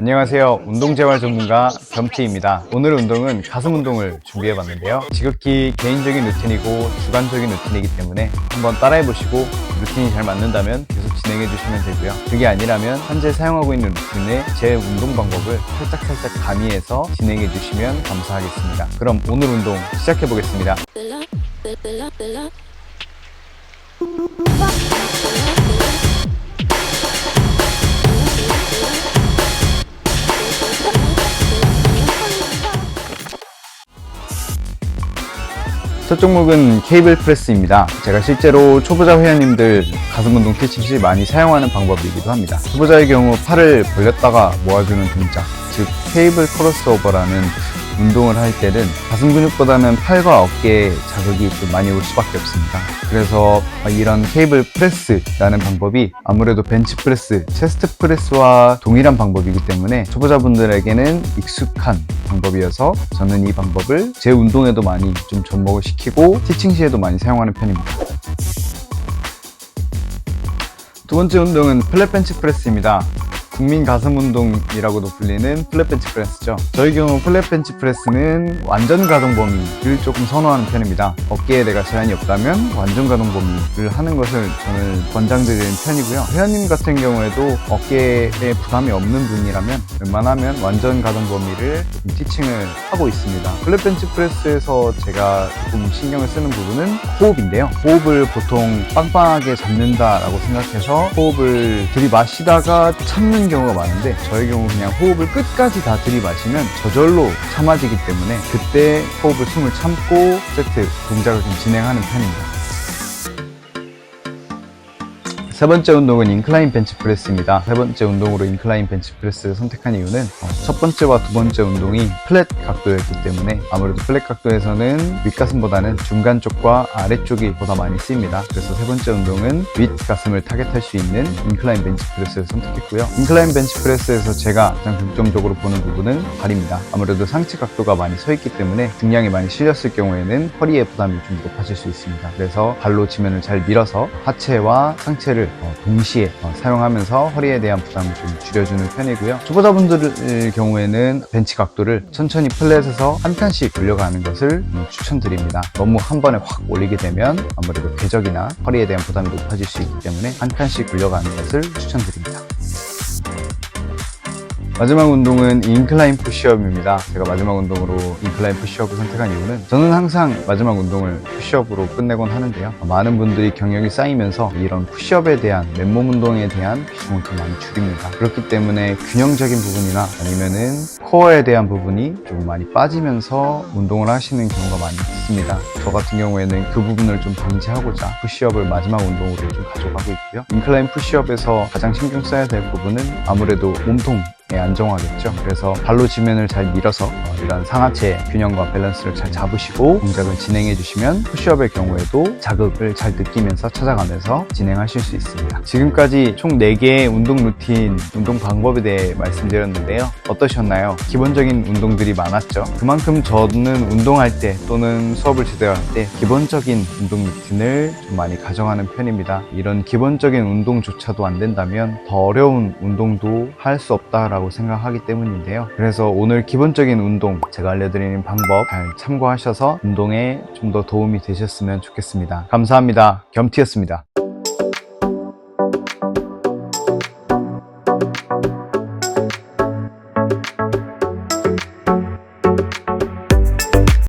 안녕하세요. 운동 재활 전문가 겸티입니다. 오늘 운동은 가슴 운동을 준비해 봤는데요. 지극히 개인적인 루틴이고 주관적인 루틴이기 때문에 한번 따라해 보시고 루틴이 잘 맞는다면 계속 진행해 주시면 되고요. 그게 아니라면 현재 사용하고 있는 루틴의 제 운동 방법을 살짝살짝 가미해서 진행해 주시면 감사하겠습니다. 그럼 오늘 운동 시작해 보겠습니다. 첫 종목은 케이블 프레스입니다. 제가 실제로 초보자 회원님들 가슴 운동 티칭 시 많이 사용하는 방법이기도 합니다. 초보자의 경우 팔을 벌렸다가 모아주는 동작, 즉 케이블 크로스오버라는 운동을 할 때는 가슴 근육보다는 팔과 어깨에 자극이 좀 많이 올 수밖에 없습니다. 그래서 이런 케이블 프레스라는 방법이 아무래도 벤치 프레스, 체스트 프레스와 동일한 방법이기 때문에 초보자분들에게는 익숙한 방법이어서 저는 이 방법을 제 운동에도 많이 좀 접목을 시키고 티칭 시에도 많이 사용하는 편입니다. 두 번째 운동은 플랫 벤치 프레스입니다. 국민 가슴 운동이라고도 불리는 플랫 벤치 프레스죠. 저희 경우 플랫 벤치 프레스는 완전 가동 범위를 조금 선호하는 편입니다. 어깨에 내가 제한이 없다면 완전 가동 범위를 하는 것을 저는 권장드리는 편이고요. 회원님 같은 경우에도 어깨에 부담이 없는 분이라면 웬만하면 완전 가동 범위를 좀 티칭을 하고 있습니다. 플랫 벤치 프레스에서 제가 조금 신경을 쓰는 부분은 호흡인데요. 호흡을 보통 빵빵하게 잡는다라고 생각해서 호흡을 들이마시다가 참는 경우가 많은데 저의 경우 그냥 호흡을 끝까지 다 들이마시면 저절로 참아지기 때문에 그때 호흡을 숨을 참고 세트 동작을 좀 진행하는 편입니다. 세 번째 운동은 인클라인 벤치 프레스입니다. 세 번째 운동으로 인클라인 벤치 프레스를 선택한 이유는 어, 첫 번째와 두 번째 운동이 플랫 각도였기 때문에 아무래도 플랫 각도에서는 윗가슴보다는 중간 쪽과 아래쪽이 보다 많이 쓰입니다. 그래서 세 번째 운동은 윗가슴을 타겟할 수 있는 인클라인 벤치 프레스를 선택했고요. 인클라인 벤치 프레스에서 제가 가장 중점적으로 보는 부분은 발입니다. 아무래도 상체 각도가 많이 서 있기 때문에 중량이 많이 실렸을 경우에는 허리에 부담이 좀 높아질 수 있습니다. 그래서 발로 지면을 잘 밀어서 하체와 상체를 어, 동시에 어, 사용하면서 허리에 대한 부담을 좀 줄여주는 편이고요. 초보자분들 경우에는 벤치 각도를 천천히 플랫에서 한 칸씩 올려가는 것을 음, 추천드립니다. 너무 한 번에 확 올리게 되면 아무래도 궤적이나 허리에 대한 부담이 높아질 수 있기 때문에 한 칸씩 올려가는 것을 추천드립니다. 마지막 운동은 인클라인 푸시업입니다. 제가 마지막 운동으로 인클라인 푸시업을 선택한 이유는 저는 항상 마지막 운동을 푸시업으로 끝내곤 하는데요. 많은 분들이 경력이 쌓이면서 이런 푸시업에 대한 맨몸 운동에 대한 비중을 좀 많이 줄입니다. 그렇기 때문에 균형적인 부분이나 아니면은 코어에 대한 부분이 좀 많이 빠지면서 운동을 하시는 경우가 많이 있습니다. 저 같은 경우에는 그 부분을 좀 방지하고자 푸시업을 마지막 운동으로 좀 가져가고 있고요. 인클라인 푸시업에서 가장 신경 써야 될 부분은 아무래도 몸통 예, 안정화겠죠. 그래서 발로 지면을 잘 밀어서 어, 이런 상하체 균형과 밸런스를 잘 잡으시고 동작을 진행해 주시면 푸시업의 경우에도 자극을 잘 느끼면서 찾아가면서 진행하실 수 있습니다. 지금까지 총 4개의 운동 루틴, 운동 방법에 대해 말씀드렸는데요. 어떠셨나요? 기본적인 운동들이 많았죠. 그만큼 저는 운동할 때 또는 수업을 제대로 할 때 기본적인 운동 루틴을 좀 많이 가져가는 편입니다. 이런 기본적인 운동조차도 안 된다면 더 어려운 운동도 할 수 없다 라고 생각하기 때문인데요. 그래서 오늘 기본적인 운동 제가 알려드리는 방법 잘 참고하셔서 운동에 좀 더 도움이 되셨으면 좋겠습니다. 감사합니다. 겸티였습니다.